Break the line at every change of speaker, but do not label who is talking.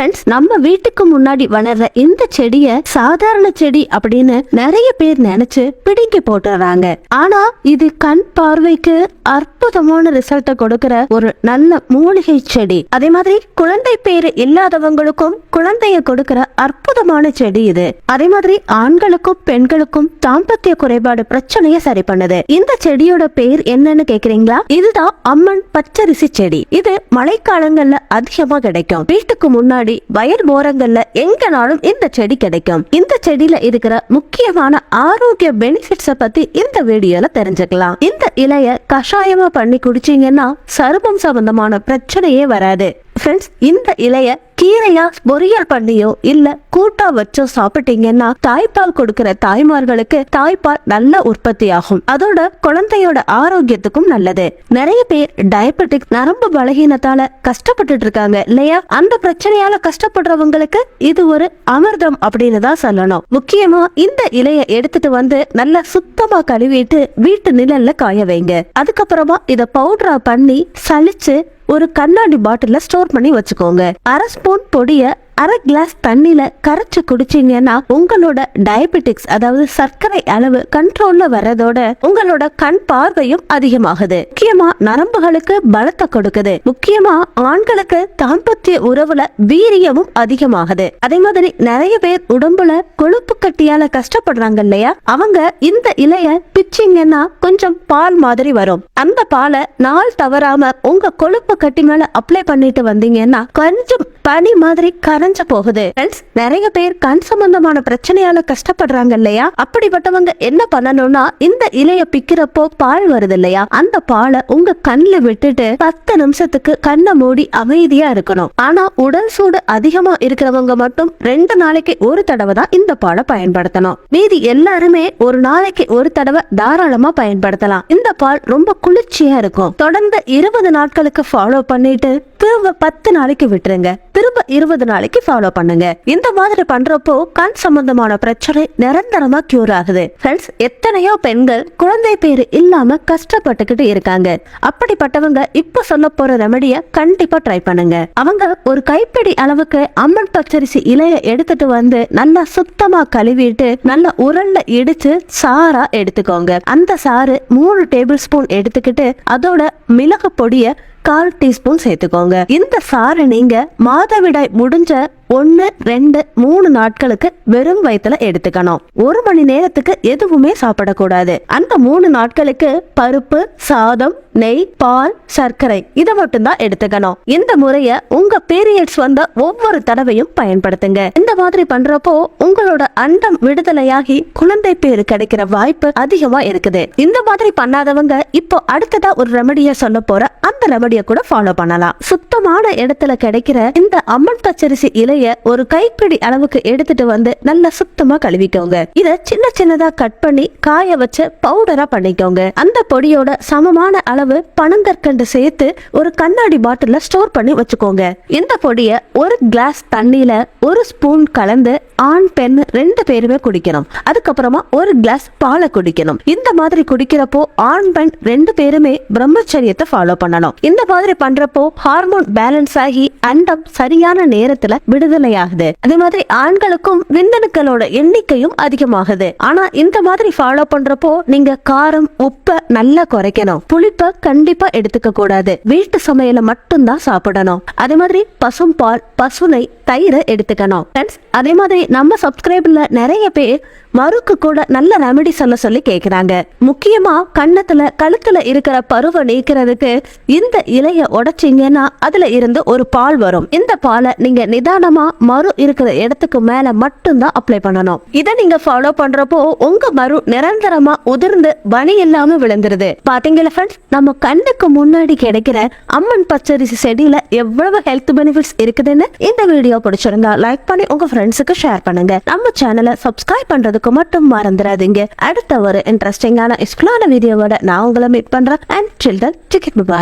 Friends நம்ம வீட்டுக்கு முன்னாடி வளர்ற இந்த செடிய சாதாரண செடி அப்படின்னு நிறைய பேர் நினைச்சு பிடிக்கி போட்டுறாங்க. ஆனா இது கண் பார்வைக்கு அற்புதமான ரிசல்ட்டை கொடுக்கிற ஒரு நல்ல மூலிகை செடி. அதே மாதிரி குழந்தை பேரு இல்லாதவங்களுக்கும் குழந்தைய கொடுக்கிற அற்புதமான செடி இது. அதே மாதிரி ஆண்களுக்கும் பெண்களுக்கும் தாம்பத்திய குறைபாடு பிரச்சனைய சரி பண்ணுது. இந்த செடியோட பேர் என்னன்னு கேக்குறீங்களா? இதுதான் அம்மன் பச்சரிசி செடி. இது மழைக்காலங்கள்ல அதிகமா கிடைக்கும். வீட்டுக்கு முன்னாடி வயல் ஓரங்கள்ல எங்கனாலும் இந்த செடி கிடைக்கும். இந்த செடியில இருக்கிற முக்கியமான ஆரோக்கிய பெனிஃபிட்ஸ பத்தி இந்த வீடியோல தெரிஞ்சுக்கலாம். இந்த இலைய கஷாயமா பண்ணி குடிச்சீங்கன்னா சருமம் சம்பந்தமான பிரச்சனையே வராது. ஃப்ரெண்ட்ஸ் இந்த இலைய கீரையா பொரியல் பண்ணியோ இல்ல கூட்டா வச்சோ சாப்பிட்டீங்கன்னா தாய்ப்பால் கொடுக்கிற தாய்மார்களுக்கு தாய்ப்பால் நல்ல உற்பத்தி ஆகும் அதோட குழந்தையோட ஆரோக்கியத்துக்கும் நல்லது. நிறைய பேர் டயபெட்டிக் நரம்பு பலகீனத்தால கஷ்டப்பட்டுட்டு இருக்காங்க இல்லையா? அந்த பிரச்சனையால கஷ்டப்படுறவங்களுக்கு இது ஒரு அமிர்தம் அப்படின்னு தான் சொல்லணும். முக்கியமா இந்த இலைய எடுத்துட்டு வந்து நல்லா சுத்தமா கழுவிட்டு வீட்டு நிழல்ல காய வைங்க. அதுக்கப்புறமா இத பவுடரா பண்ணி சளிச்சு ஒரு கண்ணாடி பாட்டில ஸ்டோர் பண்ணி வச்சுக்கோங்க. அரை ஸ்பூன் பொடிய அரை கிளாஸ் தண்ணியில கரைச்சு குடிச்சீங்கன்னா உங்களோட டயபெட்டிக்ஸ் அதாவது சர்க்கரை அளவு கண்ட்ரோல்ல வரதோட உங்களோட கண் பார்வையும் அதிகமாகுது. முக்கியமா நரம்புகளுக்கு பலத்தை கொடுக்குது. முக்கியமா ஆண்களுக்கு தாம்பத்திய உறவுல வீரியமும் அதிகமாகுது. அதே மாதிரி நிறைய பேர் உடம்புல கொழுப்பு கட்டியால கஷ்டப்படுறாங்க இல்லையா? அவங்க இந்த இலைய பிச்சிங்கன்னா கொஞ்சம் பால் மாதிரி வரும். அந்த பாலை நாள் தவறாம உங்க கொழுப்பு கட்டி மேல அப்ளை பண்ணிட்டு வந்தீங்கன்னா கொஞ்சம் பனி மாதிரி கரைஞ்சு போகுது. நிறைய பேர் கண் சம்பந்தமான பிரச்சனையால கஷ்டப்படுறாங்க இல்லையா? அப்படிப்பட்டவங்க என்ன பண்ணணும்னா இந்த இலைய பிக்கிறப்போ பால் வருது இல்லையா? அந்த பாலை உங்க கண்ணுல விட்டுட்டு பத்து நிமிஷத்துக்கு கண்ணை மூடி அமைதியா இருக்கணும். ஆனா உடல் சூடு அதிகமா இருக்கிறவங்க மட்டும் ரெண்டு நாளைக்கு ஒரு தடவை தான் இந்த பாலை பயன்படுத்தணும். மீதி எல்லாருமே ஒரு நாளைக்கு ஒரு தடவை தாராளமா பயன்படுத்தலாம். இந்த பால் ரொம்ப குளிர்ச்சியா இருக்கும். தொடர்ந்து இருபது நாட்களுக்கு ஃபாலோ பண்ணிட்டு திரும்ப பத்து நாளைக்கு விட்டுருங்க. திரும்ப இருபது நாளைக்கு ஃபாலோ பண்ணுங்க. இந்த மாதிரி பண்றப்போ கண் சம்பந்தமான பிரச்சனை நிரந்தரமா கியூர் ஆகுது. ஃப்ரெண்ட்ஸ் எத்தனையோ பெண்கள் குழந்தை பேரு இல்லாம கஷ்டப்பட்டுக்கிட்டு இருக்காங்க. அப்படிப்பட்டவங்க இப்ப சொல்ல போற ரெமடிய கண்டிப்பா ட்ரை பண்ணுங்க. அவங்க ஒரு கைப்பிடி அளவுக்கு அம்மன் பச்சரிசி இலைய எடுத்துட்டு வந்து நல்லா சுத்தமா கழுவிட்டு நல்லா உரல்ல இடிச்சு சாரா எடுத்துக்கோங்க. அந்த சாறு மூணு டேபிள் ஸ்பூன் எடுத்துக்கிட்டு அதோட மிளகு பொடிய கால் டீஸ்பூன் சேர்த்துக்கோங்க. இந்த சாறு நீங்க மாதவிடாய் முடிஞ்ச ஒன்னு ரெண்டு மூணு நாட்களுக்கு வெறும் வயித்துல எடுத்துக்கணும். ஒரு மணி நேரத்துக்கு எதுவுமே சாப்பிடக்கூடாது. அந்த மூணு நாட்களுக்கு பருப்பு சாதம் நெய் பால் சர்க்கரை இதை மட்டும்தான் எடுத்துக்கணும். இந்த முறைய உங்க பீரியட்ஸ் வந்த ஒவ்வொரு தடவையும் பயன்படுத்துங்க. இந்த மாதிரி பண்றப்போ உங்களோட அண்டம் விடுதலையாகி குழந்தை பேரு கிடைக்கிற வாய்ப்பு அதிகமா இருக்குது. இந்த மாதிரி பண்ணாதவங்க இப்போ அடுத்ததா ஒரு ரெமடிய சொல்ல போற அந்த ரெமடிய கூட ஃபாலோ பண்ணலாம். சுத்தமான இடத்துல கிடைக்கிற இந்த அம்மன் பச்சரிசி இலைய ஒரு கைப்பிடி அளவுக்கு எடுத்துட்டு வந்து நல்லா சுத்தமா கழுவிக்கோங்க. இத சின்ன சின்னதா கட் பண்ணி காய வச்சு பவுடரா பண்ணிக்கோங்க. அந்த பொடியோட சமமான அளவு பனங்கற்கண்டு சேர்த்து ஒரு கண்ணாடி பாட்டில்ல ஸ்டோர் பண்ணி வச்சுக்கோங்க. இந்த பொடிய ஒரு கிளாஸ் தண்ணியில ஒரு ஸ்பூன் கலந்து ஆண் பெண் ரெண்டு பேருமே குடிக்கணும். அதுக்கப்புறமா ஒரு கிளாஸ் பாலை குடிக்கணும். இந்த மாதிரி குடிக்கிறப்போ ஆண் பெண் ரெண்டு பேருமே பிரம்மச்சரியத்தை ஃபாலோ பண்ணணும். இந்த மாதிரி பண்றப்போ ஹார்மோன் பேலன்ஸ் ஆகி அண்டம் சரியான நேரத்துல விடுதலை ஆகுது. அதே மாதிரி ஆண்களுக்கும் விந்தணுக்களோட எண்ணிக்கையும் அதிகமாகுது. ஆனா இந்த மாதிரி ஃபாலோ பண்றப்போ நீங்க காரம் உப்பை நல்லா குறைக்கணும். புளிப்பை கண்டிப்பா எடுத்துக்க கூடாது. வீட்டு சமையல மட்டும்தான் சாப்பிடணும். அதே மாதிரி பசும் பால் பசுனை தயிரை எடுத்துக்கணும். ஃப்ரெண்ட்ஸ் அதே மாதிரி நம்ம சப்ஸ்கிரைபர்ல நிறைய பேர் மறுக்கு கூட நல்ல ரெமெடி சொல்ல சொல்லி கேக்குறாங்க. முக்கியமா கண்ணத்துல கழுத்துல இருக்கிற பருவ நீக்கிறதுக்கு இந்த இலைய உடைச்சீங்கன்னா அதுல இருந்து ஒரு பால் வரும். இந்த பாலை நீங்க நிதானமா மறு இருக்கிற இடத்துக்கு மேல மட்டும்தான் அப்ளை பண்ணணும். இதை நீங்க ஃபாலோ பண்றப்போ உங்க மறு நிரந்தரமா உதிர்ந்து பனி இல்லாம விழுந்துருது. பாத்தீங்களா ஃப்ரெண்ட்ஸ் நம்ம கண்ணுக்கு முன்னாடி கிடைக்கிற அம்மன் பச்சரிசி செடியில எவ்வளவு ஹெல்த் பெனிஃபிட்ஸ் இருக்குதுன்னு இந்த வீடியோ பிடிச்சிருந்தா லைக் பண்ணி உங்க ஃப்ரெண்ட்ஸுக்கு ஷேர் பண்ணுங்க. நம்ம சேனலை சப்ஸ்கிரைப் பண்றதுக்கு மட்டும் மறந்துடாதீங்க. அடுத்த ஒரு இன்ட்ரெஸ்டிங்கான இஸ்கலான வீடியோவோட நான் உங்களை மீட் பண்றேன். And children ticket bye